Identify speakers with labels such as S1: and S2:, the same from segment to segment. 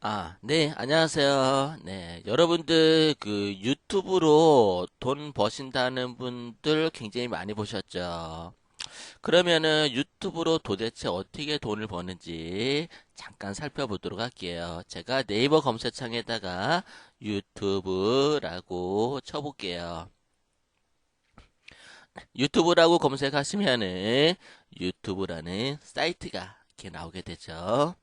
S1: 아, 네, 안녕하세요. 네, 여러분들 그 유튜브로 돈 버신다는 분들 굉장히 많이 보셨죠? 그러면은 유튜브로 도대체 어떻게 돈을 버는지 잠깐 살펴보도록 할게요. 제가 네이버 검색창에다가 유튜브라고 쳐볼게요. 유튜브라고 검색하시면은 유튜브라는 사이트가 이렇게 나오게 되죠.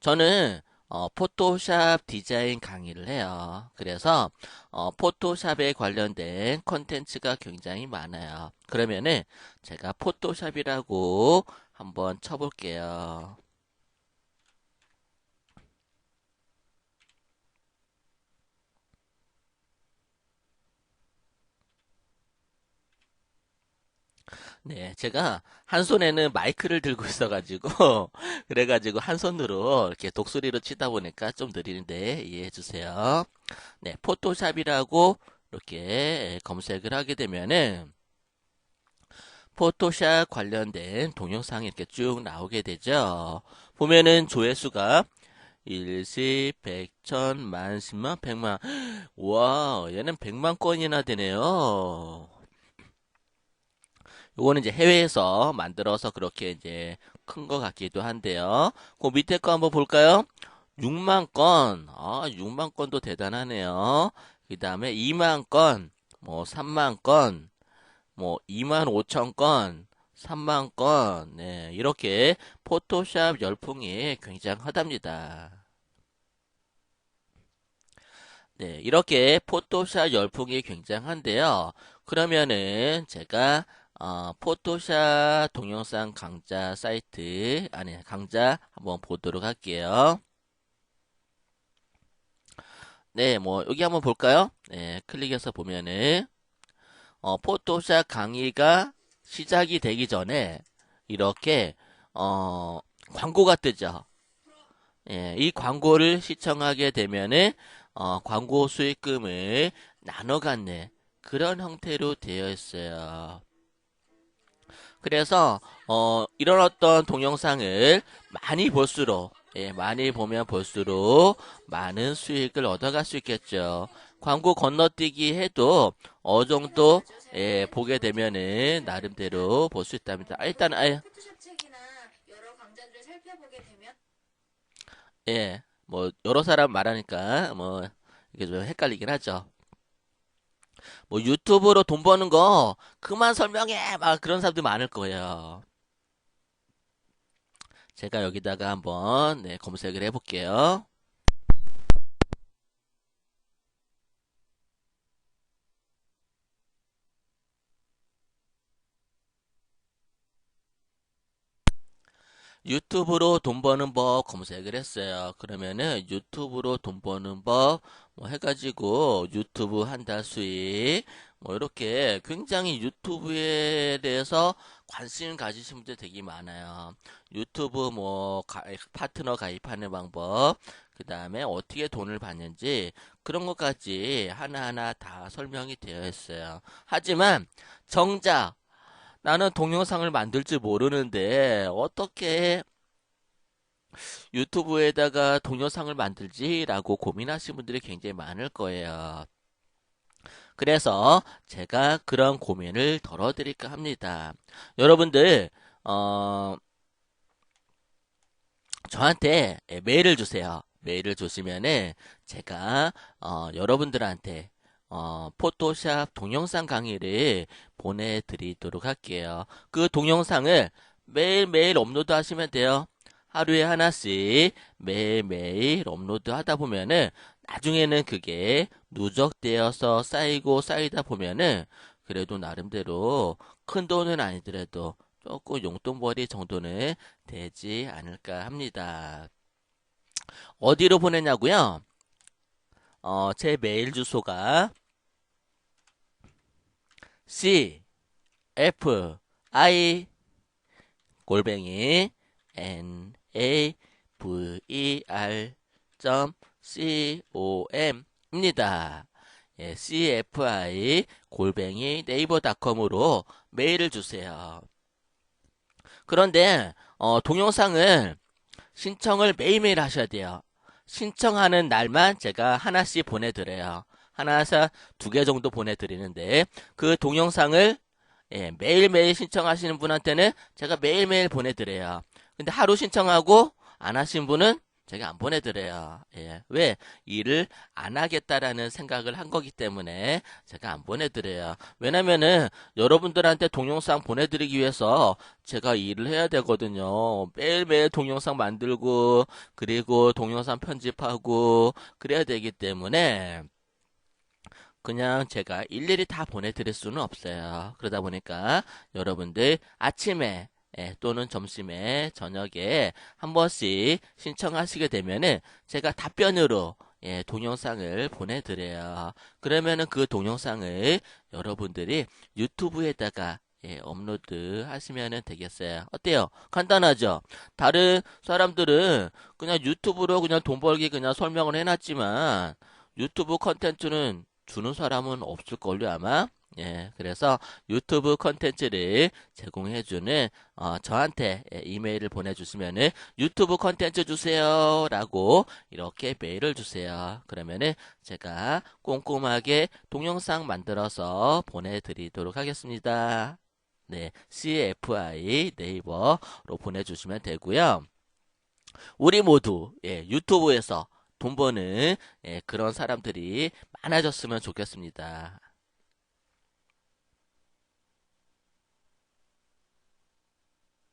S1: 저는 어, 포토샵 디자인 강의를 해요. 그래서 어, 포토샵에 관련된 컨텐츠가 굉장히 많아요. 그러면은 제가 포토샵이라고 한번 쳐볼게요. 네, 제가 한 손에는 마이크를 들고 있어가지고, 그래가지고 한 손으로 이렇게 독수리로 치다 보니까 좀 느리는데 이해해 주세요. 네, 포토샵이라고 이렇게 검색을 하게 되면은, 포토샵 관련된 동영상이 이렇게 쭉 나오게 되죠. 보면은 조회수가 일십, 백, 천, 만, 십만, 백만. 와, 얘는 백만 건이나 되네요. 요거는 이제 해외에서 만들어서 그렇게 이제 큰거 같기도 한데요. 그 밑에 거 한번 볼까요? 6만 건. 아, 6만 건도 대단하네요. 그 다음에 2만 건, 뭐 3만 건, 뭐 2만 5천 건, 3만 건. 네, 이렇게 포토샵 열풍이 굉장하답니다. 네, 이렇게 포토샵 열풍이 굉장한데요. 그러면은 제가 어, 포토샵 동영상 강좌 사이트, 아니, 강좌 한번 보도록 할게요. 네, 뭐, 여기 한번 볼까요? 네, 클릭해서 보면은, 어, 포토샵 강의가 시작이 되기 전에, 이렇게, 어, 광고가 뜨죠. 예, 이 광고를 시청하게 되면은, 어, 광고 수익금을 나눠 갖는 그런 형태로 되어 있어요. 그래서 어, 이런 어떤 동영상을 많이 볼수록 예, 많이 보면 볼수록 많은 수익을 얻어갈 수 있겠죠. 광고 건너뛰기 해도 어느 정도 예, 보게 되면은 나름대로 볼 수 있답니다. 아, 일단 아,
S2: 되면
S1: 예, 뭐 여러 사람 말하니까 뭐 이게 좀 헷갈리긴 하죠. 뭐 유튜브로 돈 버는 거 그만 설명해 막 그런 사람들 많을 거예요. 제가 여기다가 한번 네, 검색을 해볼게요. 유튜브로 돈 버는 법 검색을 했어요. 그러면은 유튜브로 돈 버는 법 뭐 해가지고 유튜브 한 달 수익 뭐 이렇게 굉장히 유튜브에 대해서 관심 가지신 분들 되게 많아요. 유튜브 뭐 가입, 파트너 가입하는 방법 그 다음에 어떻게 돈을 받는지 그런 것까지 하나하나 다 설명이 되어 있어요. 하지만 정작 나는 동영상을 만들 줄 모르는데 어떻게 유튜브에다가 동영상을 만들지라고 고민하시는 분들이 굉장히 많을 거예요. 그래서 제가 그런 고민을 덜어드릴까 합니다. 여러분들, 어, 저한테 메일을 주세요. 메일을 주시면은 제가, 어, 여러분들한테 어, 포토샵 동영상 강의를 보내드리도록 할게요. 그 동영상을 매일매일 업로드 하시면 돼요. 하루에 하나씩 매일매일 업로드 하다 보면은 나중에는 그게 누적되어서 쌓이고 쌓이다 보면은 그래도 나름대로 큰 돈은 아니더라도 조금 용돈벌이 정도는 되지 않을까 합니다. 어디로 보내냐고요? 어, 제 메일 주소가 C F I 골뱅이 N A V E R C O M입니다. 예, CFI 골뱅이 네이버닷컴으로 메일을 주세요. 그런데 어, 동영상을 신청을 매일매일 하셔야 돼요. 신청하는 날만 제가 하나씩 보내드려요. 하나에서 두 개 정도 보내드리는데 그 동영상을 예, 매일매일 신청하시는 분한테는 제가 매일매일 보내드려요. 근데 하루 신청하고 안 하신 분은 제가 안 보내드려요. 예, 왜? 일을 안 하겠다라는 생각을 한 거기 때문에 제가 안 보내드려요. 왜냐면은 여러분들한테 동영상 보내드리기 위해서 제가 일을 해야 되거든요. 매일매일 동영상 만들고, 그리고 동영상 편집하고, 그래야 되기 때문에, 그냥 제가 일일이 다 보내드릴 수는 없어요. 그러다 보니까 여러분들 아침에 예, 또는 점심에 저녁에 한 번씩 신청하시게 되면은 제가 답변으로 예, 동영상을 보내드려요. 그러면은 그 동영상을 여러분들이 유튜브에다가 예, 업로드 하시면 되겠어요. 어때요? 간단하죠? 다른 사람들은 그냥 유튜브로 그냥 돈 벌기 그냥 설명을 해놨지만 유튜브 컨텐츠는 주는 사람은 없을걸요, 아마? 예, 그래서 유튜브 컨텐츠를 제공해주는, 어, 저한테 예, 이메일을 보내주시면은 유튜브 컨텐츠 주세요. 라고 이렇게 메일을 주세요. 그러면은 제가 꼼꼼하게 동영상 만들어서 보내드리도록 하겠습니다. 네, CFI 네이버로 보내주시면 되고요. 우리 모두, 예, 유튜브에서 돈 버는 예, 그런 사람들이 많아졌으면 좋겠습니다.